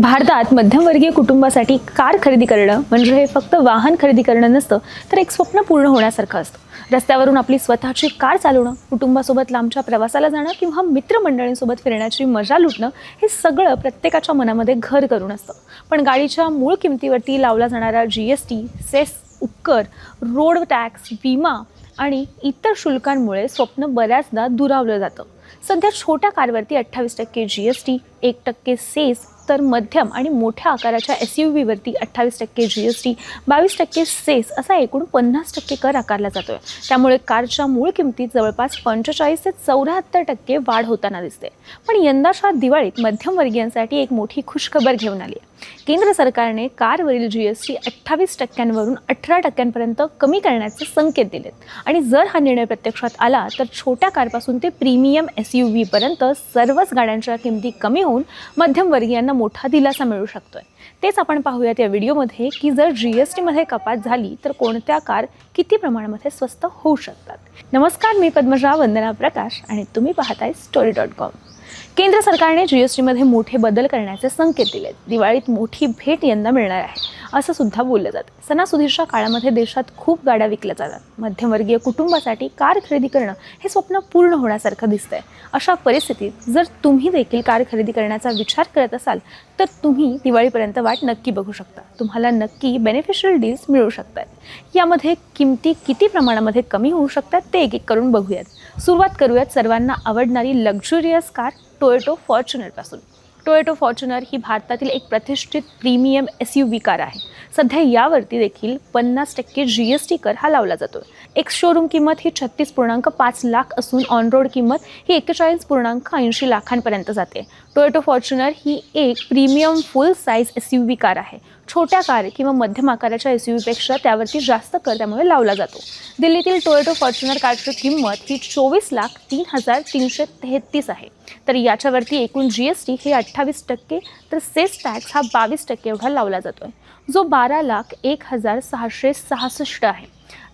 भारतात मध्यमवर्गीय कुटुंबासाठी कार खरेदी करणं म्हणजे हे फक्त वाहन खरेदी करणं नसतं तर एक स्वप्न पूर्ण होण्यासारखं असतं. रस्त्यावरून आपली स्वतःची कार चालवणं कुटुंबासोबत लांबच्या प्रवासाला जाणं किंवा मित्रमंडळींसोबत फिरण्याची मजा लुटणं हे सगळं प्रत्येकाच्या मनामध्ये घर करून असतं. पण गाडीच्या मूळ किमतीवरती लावला जाणारा जी एस टी सेस उपकर रोड टॅक्स विमा आणि इतर शुल्कांमुळे स्वप्न बऱ्याचदा दुरावलं जातं. सध्या छोट्या कारवरती अठ्ठावीस टक्के जी एस टी एक टक्के सेस तर मध्यम आणि मोठ्या आकाराच्या एस यू व्हीवरती अठ्ठावीस टक्के जी एस टी बावीस टक्के सेस असा एकूण पन्नास टक्के कर आकारला जातोय. त्यामुळे कारच्या मूळ किमतीत जवळपास पंचेचाळीस ते चौऱ्याहत्तर टक्के वाढ होताना दिसते. पण यंदाच्या दिवाळीत मध्यमवर्गीयांसाठी एक मोठी खुशखबर घेऊन आली आहे केंद्र सरकारने कारवरील जी एस टी अठ्ठावीस टक्क्यांवरून अठरा टक्क्यांपर्यंत कमी करण्याचे संकेत दिलेत. आणि जर हा निर्णय प्रत्यक्षात आला तर छोट्या कारपासून ते प्रीमियम एस यू व्हीपर्यंत सर्वच गाड्यांच्या किमती कमी होऊन मध्यमवर्गीयांना मोठा दिलासा मिळू शकतोय. तेच आपण पाहूयात या व्हिडिओमध्ये की जर जी एस टीमध्ये कपात झाली तर कोणत्या कार किती प्रमाणामध्ये स्वस्त होऊ शकतात? नमस्कार मी पद्मजा वंदना प्रकाश आणि तुम्ही पाहताय स्टोरी डॉट कॉम केंद्र सरकारने जीएसटीमध्ये मोठे बदल करण्याचे संकेत दिलेत. दिवाळीत मोठी भेट यंदा मिळणार आहे. असं सुद्धा बोललं जातं. सणासुदीच्या काळामध्ये देशात खूप गाड्या विकल्या जातात. मध्यमवर्गीय कुटुंबासाठी कार खरेदी करणं हे स्वप्न पूर्ण होण्यासारखं दिसतंय. अशा परिस्थितीत जर तुम्ही देखील कार खरेदी करण्याचा विचार करत असाल तर तुम्ही दिवाळीपर्यंत वाट नक्की बघू शकता. तुम्हाला नक्की बेनिफिशियल डील्स मिळू शकतात. यामध्ये किमती किती प्रमाणामध्ये कमी होऊ शकतात ते एक एक करून बघूयात. सुरुवात करूयात सर्वांना आवडणारी लक्झुरियस कार टोयोटो फॉर्च्युनरपासून टोयोटो फॉर्च्युनर ही भारतातील एक प्रतिष्ठित premium S U V car आहे. सध्या यावरती देखील पन्नास टक्के जी एस टी कर हा लावला जातो एक शोरूम किंमत ही छत्तीस पूर्णांक पाच लाख असून ऑन रोड किंमत ही एक्केचाळीस पूर्णांक ऐंशी लाखांपर्यंत जाते. टोयोटो फॉर्च्युनर ही एक premium full size S U V car आहे. छोट्या कार किंवा मध्यम आकाराच्या एस यू व्हीपेक्षा त्यावरती जास्त कर त्यामुळे लावला जातो. दिल्लीतील टोयोटो फॉर्च्युनर कारची किंमत ही चोवीस लाख तीन हजार तीनशे तेहतीस आहे. तर याच्यावरती एकूण जी एस टी हे अठ्ठावीस टक्के तर सेस टॅक्स हा बावीस टक्के एवढा लावला जातो आहे जो बारा लाख एक हजार सहाशे सहासष्ट आहे.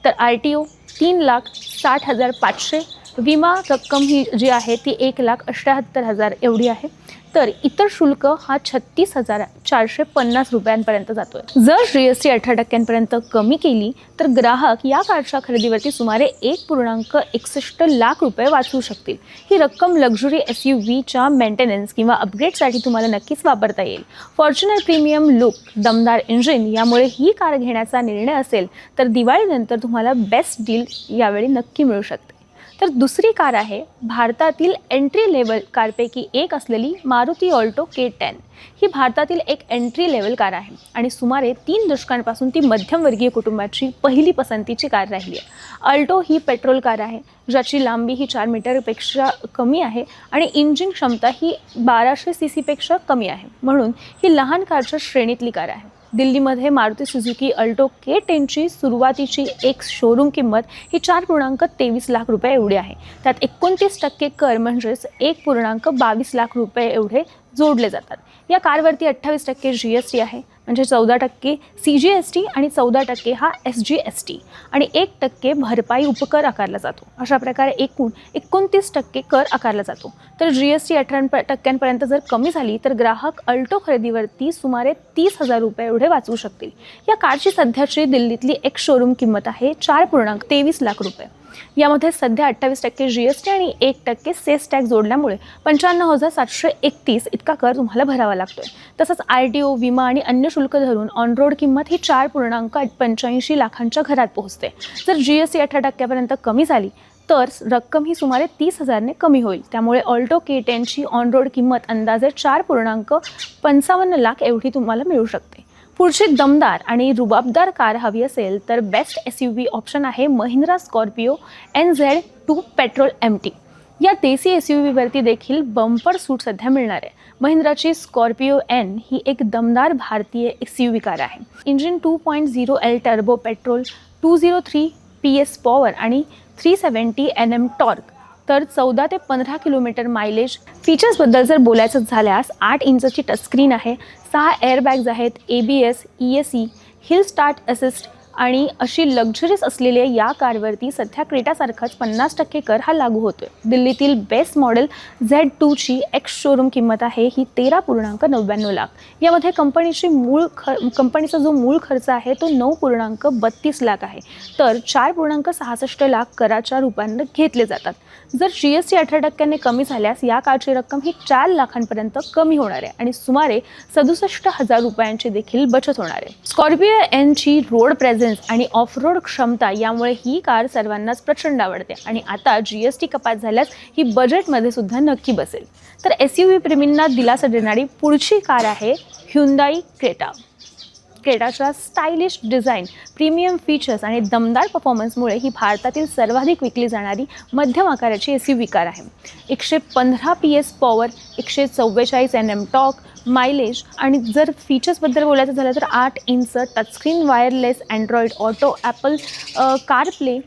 तर आर टी ओ तीन लाख साठ हजार पाचशे. विमा रक्कम ही जी आहे ती एक लाख अठ्याहत्तर हजार एवढी आहे. तर इतर शुल्क हा छत्तीस हजार चारशे पन्नास रुपयांपर्यंत जातोय. जर जी एस टी अठरा टक्क्यांपर्यंत कमी केली तर ग्राहक या कारच्या खरेदीवरती सुमारे एक पूर्णांक एकसष्ट लाख रुपये वाचवू शकतील. ही रक्कम लक्झुरी एस यू व्हीच्या मेंटेनन्स किंवा अपग्रेडसाठी तुम्हाला नक्कीच वापरता येईल. फॉर्च्युनर प्रीमियम लुक दमदार इंजिन यामुळे ही कार घेण्याचा निर्णय असेल तर दिवाळीनंतर तुम्हाला बेस्ट डील यावेळी नक्की मिळू शकते. तर दुसरी कार आहे भारतातील एंट्री लेवल कारपैकी एक असलेली मारुती ऑल्टो के टेन ही भारतातील एक एंट्री लेवल कार आहे आणि सुमारे तीन दशकांपासून ती मध्यमवर्गीय कुटुंबाची पहिली पसंतीची कार राहिली आहे. अल्टो ही पेट्रोल कार आहे ज्याची लांबी ही चार मीटरपेक्षा कमी आहे आणि इंजिन क्षमता ही बाराशे सी सीपेक्षा कमी आहे. म्हणून ही लहान कारच्या श्रेणीतली कार आहे. दिल्लीमध्ये मारुती सुझुकी अल्टो के टेनची सुरुवातीची एक शोरूम किंमत ही चार पूर्णांक तेवीस लाख रुपये एवढी आहे. त्यात एकोणतीस टक्के कर म्हणजेच एक पूर्णांक बावीस लाख रुपये एवढे जोडले जातात. या कारवरती अठ्ठावीस टक्के जी एस टी आहे. म्हणजे चौदा टक्के सी जी एस टी आणि चौदा टक्के हा एस जी एस टी आणि एक टक्के भरपाई उपकर आकारला जातो. अशा प्रकारे एकूण एकोणतीस टक्के कर आकारला जातो. तर जी एस टी अठरा टक्क्यांपर्यंत जर कमी झाली तर ग्राहक अल्टो खरेदीवरती सुमारे तीस हजार रुपये एवढे वाचवू शकतील. या कारची सध्याची दिल्लीतली एक शोरूम किंमत आहे चार पूर्णांक तेवीस लाख रुपये. यामध्ये सध्या अठ्ठावीस टक्के जी एस टी आणि एक टक्के सेस टॅक्स जोडल्यामुळे पंच्याण्णव हजार सातशे एकतीस इतका कर तुम्हाला भरावा लागतो आहे तसंच आर टी ओ विमा आणि अन्य शुल्क धरून ऑन रोड किंमत ही चार पूर्णांक पंच्याऐंशी लाखांच्या घरात पोहोचते. जर जी एस टी अठरा टक्क्यापर्यंत कमी झाली तर रक्कम ही सुमारे तीस हजारने कमी होईल. त्यामुळे ऑल्टो के टेनची ऑन रोड किंमत अंदाजे चार पूर्णांक पंचावन्न लाख एवढी तुम्हाला मिळू शकते. पुढची दमदार आणि रुबाबदार कार हवी असेल तर best S U V option आहे Mahindra Scorpio N Z two petrol M T या देसी एस यू व्हीवरती देखील बंपर सूट सध्या मिळणार आहे. महिंद्राची स्कॉर्पिओ एन ही एक दमदार भारतीय एस यू व्ही कार आहे. Engine two point zero L turbo petrol two zero three P S power आणि three seventy N M torque तर चौदा ते पंधरा किलोमीटर मायलेज फीचर्सबद्दल जर बोलायचं झाल्यास आठ इंचची टचस्क्रीन आहे सहा एअरबॅग्ज आहेत A B S E S E hill start assist आणि अशी लक्झरीज असलेल्या या कारवरती सध्या क्रेटासारखाच पन्नास टक्के कर हा लागू होतोय. दिल्लीतील बेस्ट मॉडेल झेड टूची एक्स शोरूम किंमत आहे ही तेरा पूर्णांक नव्याण्णव लाख. यामध्ये कंपनीची मूळ ख कंपनीचा जो मूळ खर्च आहे तो नऊ पूर्णांक बत्तीस लाख आहे. तर चार पूर्णांक सहासष्ट लाख कराच्या रूपानं घेतले जातात. जर जी एस टी अठरा टक्क्यांनी कमी झाल्यास या कारची रक्कम ही चार लाखांपर्यंत कमी होणार आहे आणि सुमारे सदुसष्ट हजार रुपयांची देखील बचत होणार आहे. स्कॉर्पिओ एनची रोड प्रेझेन्स आणि ऑफ रोड क्षमता यामुळे ही कार सर्वांनाच प्रचंड आवडते. आणि आता जी एस टी कपात झाल्यास ही बजेटमध्ये सुद्धा नक्की बसेल. तर एस यू व्ही प्रेमींना दिलासा देणारी पुढची कार आहे ह्युंदाई क्रेटा क्रेटाच्या स्टायलिश डिझाईन प्रीमियम फीचर्स आणि दमदार परफॉर्मन्समुळे ही भारतातील सर्वाधिक विकली जाणारी मध्यम आकाराची एस यू कार आहे. एकशे पंधरा पी एस पॉवर एकशे चव्वेचाळीस एन एम टॉक मायलेज आणि जर फीचर्सबद्दल बोलायचं झालं तर आठ inch touchscreen wireless Android auto Apple car play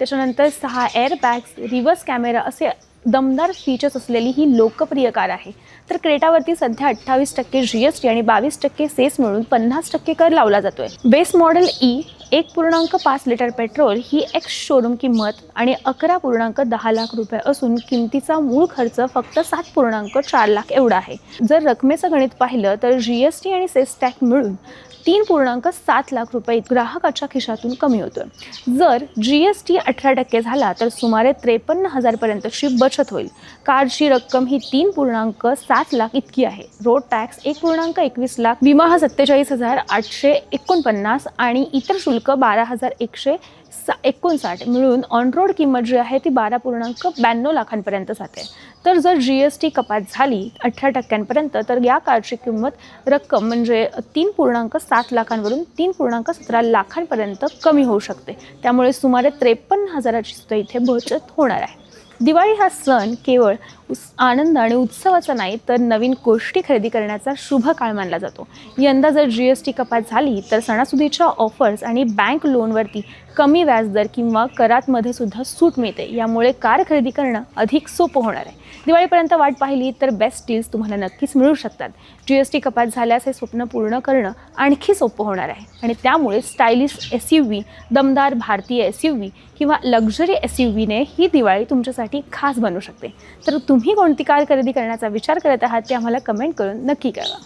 त्याच्यानंतर सहा एअरबॅग्स रिव्हर्स कॅमेरा असे दमदार फीचर्स असलेली ही लोकप्रिय कार आहे. तर क्रेटावरती सध्या अठ्ठावीस टक्के जी एस टी आणि बावीस टक्के सेस मिळून पन्नास टक्के कर लावला जातोय. बेस मॉडेल ई एक पूर्णांक पाच लिटर पेट्रोल ही एक्स शोरूम किंमत आणि अकरा पूर्णांक दहा लाख रुपये असून किमतीचा मूळ खर्च फक्त सात पूर्णांक चार लाख एवढा आहे. जर रकमेचं गणित पाहिलं तर जी एस टी आणि सेस टॅक मिळून तीन पूर्णांक सात लाख रुपये ग्राहकाच्या खिशातून कमी होतोय. जर जी एस टी अठरा टक्के झाला तर सुमारे त्रेपन्न हजारपर्यंतची बचत होईल. कारची रक्कम ही तीन पूर्णांक सात लाख इतकी आहे. रोड टॅक्स एक पूर्णांक एकवीस लाख विमा हा सत्तेचाळीस हजार आठशे एकोणपन्नास आणि इतर शुल्क बारा हजार एकशे सा एकोणसाठ. मिळून ऑन रोड किंमत जी आहे ती बारा पूर्णांक ब्याण्णव लाखांपर्यंत जाते. तर जर जी एस टी कपात झाली अठरा टक्क्यांपर्यंत तर या कारची किंमत रक्कम म्हणजे तीन पूर्णांक सात लाखांवरून तीन पूर्णांक सतरा लाखांपर्यंत कमी होऊ शकते. त्यामुळे सुमारे त्रेपन्न हजाराची सुद्धा इथे बचत होणार आहे. दिवाळी हा सण केवळ उस आनंद आणि उत्सवाचा नाही तर नवीन गोष्टी खरेदी करण्याचा शुभ काळ मानला जातो. यंदा जर जी एस टी कपात झाली तर सणासुदीच्या ऑफर्स आणि बँक लोनवरती कमी व्याजदर किंवा करातमध्ये सुद्धा सूट मिळते. यामुळे कार खरेदी करणं अधिक सोपं होणार आहे. दिवाळीपर्यंत वाट पाहिली तर बेस्ट डील्स तुम्हाला नक्कीच मिळू शकतात. जी एस टी कपात झाल्यास हे स्वप्न पूर्ण करणं आणखी सोपं होणार आहे. आणि त्यामुळे स्टायलिश एस यू व्ही दमदार भारतीय एस यू व्ही किंवा लक्झरी एस यू व्हीने ही दिवाळी तुमच्यासाठी खास बनू शकते. तर तुम तुम्ही कोणती कार खरेदी करण्याचा विचार करत आहात ते आम्हाला कमेंट करून नक्की कळवा.